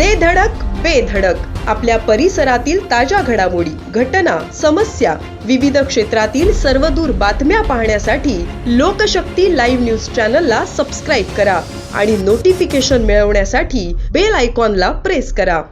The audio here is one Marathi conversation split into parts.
दे धडक बेधडक आपल्या परिसरातील ताज्या घडामोडी घटना समस्या विविध क्षेत्रातील सर्वदूर बातम्या पाहण्यासाठी लोकशक्ती लाईव्ह न्यूज चॅनलला सबस्क्राईब करा आणि नोटिफिकेशन मिळवण्यासाठी बेल आयकॉनला प्रेस करा.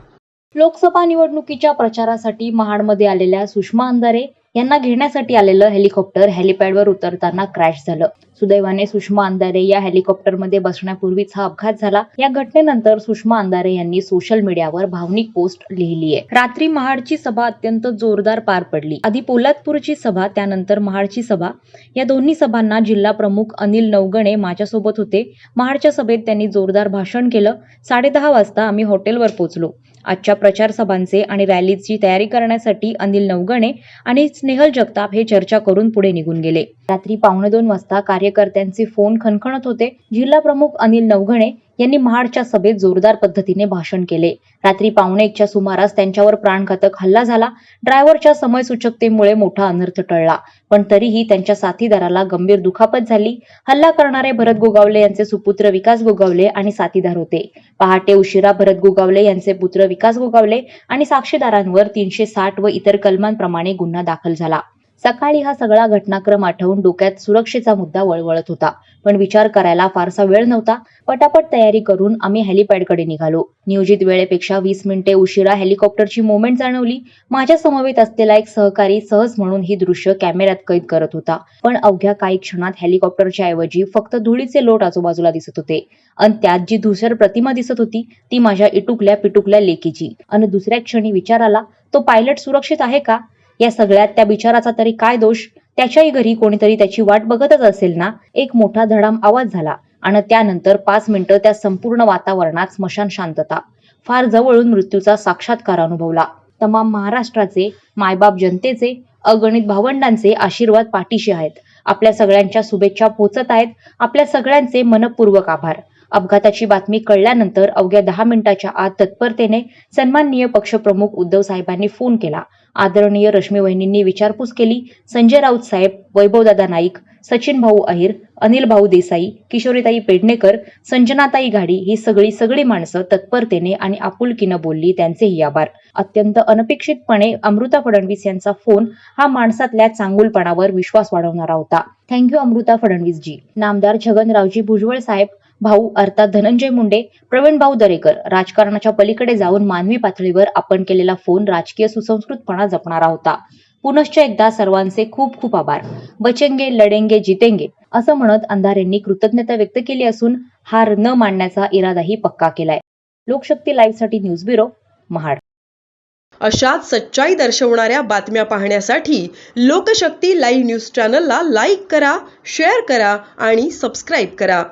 लोकसभा निवडणुकीच्या प्रचारासाठी महाडमध्ये आलेल्या सुषमा अंधारे यांना घेण्यासाठी आलेलं हेलिकॉप्टर हेलिपॅडवर उतरताना क्रॅश झालं. सुदैवाने सुषमा अंधारे या हेलिकॉप्टरमध्ये बसण्यापूर्वीच हा अपघात झाला. या घटनेनंतर सुषमा अंधारे यांनी सोशल मीडियावर भावनिक पोस्ट लिहिली आहे. रात्री महाडची सभा अत्यंत जोरदार पार पडली. आधी पोलादपूरची सभा त्यानंतर महाडची सभा. या दोन्ही सभांना जिल्हा प्रमुख अनिल नवगणे माझ्यासोबत होते. महाडच्या सभेत त्यांनी जोरदार भाषण केलं. साडेदहा वाजता आम्ही हॉटेलवर पोहोचलो. आजच्या प्रचार सभांचे आणि रॅलीची तयारी करण्यासाठी अनिल नवगणे आणि स्नेहल जगताप हे चर्चा करून पुढे निघून गेले. रात्री पावणे दोन वाजता कार्यकर्त्यांचे फोन खणखणत होते. जिल्हा प्रमुख अनिल नवघणे यांनी महाडच्या सभेत जोरदार पद्धतीने भाषण केले. रात्री पावणे एकच्या सुमारास त्यांच्यावर प्राणघातक हल्ला झाला. ड्रायव्हरच्या समयसूचकतेमुळे मोठा अनर्थ टळला. पण तरीही त्यांच्या साथीदाराला गंभीर दुखापत झाली. हल्ला करणारे भरत गोगावले यांचे सुपुत्र विकास गोगावले आणि साथीदार होते. पहाटे उशिरा भरत गोगावले यांचे पुत्र विकास गोगावले आणि साक्षीदारांवर तीनशे साठ व इतर कलमांप्रमाणे गुन्हा दाखल झाला. सकाळी हा सगळा घटनाक्रम आठवून डोक्यात सुरक्षेचा मुद्दा वळवळत होता. पण विचार करायला फारसा वेळ नव्हता. पटापट तयारी करून आम्ही हेलिपॅडकडे निघालो. नियोजित वेळेपेक्षा वीस मिनिटे उशिरा हेलिकॉप्टरची मोमेंट जाणवली. माझ्या समवेत असलेला एक सहकारी सहज म्हणून ही दृश्य कॅमेऱ्यात कैद करत होता. पण अवघ्या काही क्षणात हेलिकॉप्टरच्या ऐवजी फक्त धुळीचे लोट आजूबाजूला दिसत होते. आणि त्यात जी धुसर प्रतिमा दिसत होती ती माझ्या इटुकल्या पिटुकल्या लेकीची. आणि दुसऱ्या क्षणी विचार आला तो पायलट सुरक्षित आहे का? या सगळ्यात त्या बिचाराचा तरी काय दोष? त्याच्याही घरी कोणीतरी त्याची वाट बघतच असेल ना? एक मोठा धडाम आवाज झाला आणि त्यानंतर पाच मिनिटं त्या संपूर्ण वातावरणात स्मशान शांतता. फार जवळून मृत्यूचा साक्षात्कार अनुभवला. तमाम महाराष्ट्राचे मायबाप जनतेचे अगणित भावंडांचे आशीर्वाद पाठीशी आहेत. आपल्या सगळ्यांच्या शुभेच्छा पोचत आहेत. आपल्या सगळ्यांचे मनपूर्वक आभार. अपघाताची बातमी कळल्यानंतर अवघ्या दहा मिनिटाच्या आत तत्परतेने सन्माननीय पक्षप्रमुख उद्धव साहेबांनी फोन केला. आदरणीय रश्मी वहिनींनी विचारपूस केली. संजय राऊत साहेब वैभवदादा नाईक सचिन भाऊ अहिर अनिल भाऊ देसाई किशोरीताई पेडणेकर संजनाताई घाडी ही सगळी सगळी माणसं तत्परतेने आणि आपुलकीनं बोलली त्यांचेही आभार. अत्यंत अनपेक्षितपणे अमृता फडणवीस यांचा फोन हा माणसातल्या चांगुलपणावर विश्वास वाढवणारा होता. थँक्यू अमृता फडणवीस जी नामदार छगनरावजी भुजबळ साहेब भाऊ अर्थात धनंजय मुंडे प्रवीण भाऊ दरेकर राजकारणाच्या पलीकडे जाऊन मानवी पातळीवर आपण केलेला फोन राजकीय सुसंस्कृतपणा जपणारा होता. पुनश्च एकदा सर्वांचे खूप खूप आभार. बचेंगे लढेंगे जितेंगे असं म्हणत अंधारेंनी कृतज्ञता व्यक्त केली असून हार न मानण्याचा इरादाही पक्का केलाय. लोकशक्ती लाईव्हसाठी न्यूज ब्युरो महाड. अशाच सच्चाई दर्शवणाऱ्या बातम्या पाहण्यासाठी लोकशक्ती लाईव्ह न्यूज चॅनलला लाईक करा शेअर करा आणि सबस्क्राईब करा.